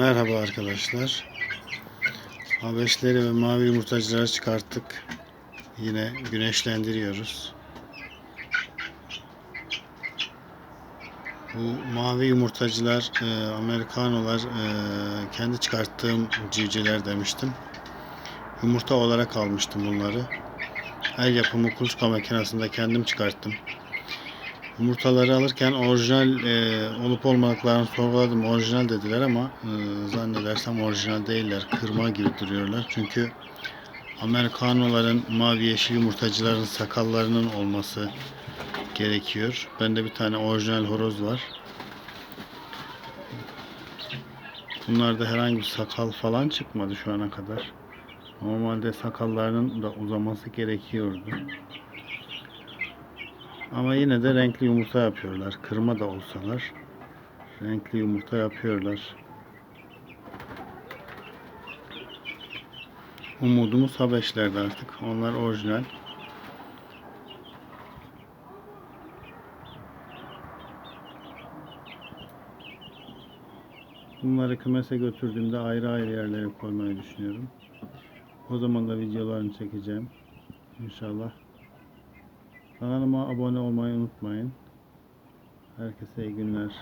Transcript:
Merhaba arkadaşlar. Habeşleri ve mavi yumurtacıları çıkarttık. Yine güneşlendiriyoruz. Bu mavi yumurtacılar, e, Amerikanolar, e, kendi çıkarttığım civcivler demiştim. Yumurta olarak almıştım bunları. El yapımı kuluçka makinesinde kendim çıkarttım. Yumurtaları alırken orijinal e, olup olmadıklarını sorguladım. Orijinal dediler ama e, zannedersem orijinal değiller. Kırma gibi duruyorlar. Çünkü Amerikanoların mavi yeşil yumurtacıların sakallarının olması gerekiyor. Bende bir tane orijinal horoz var. Bunlarda herhangi bir sakal falan çıkmadı şu ana kadar. Normalde sakallarının da uzaması gerekiyordu. Ama yine de renkli yumurta yapıyorlar. Kırma da olsalar renkli yumurta yapıyorlar. Umudumuz Habeşler'de artık. Onlar orijinal. Bunları kümese götürdüğümde ayrı ayrı yerlere koymayı düşünüyorum. O zaman da videolarını çekeceğim. İnşallah. Kanalıma abone olmayı unutmayın. Herkese iyi günler.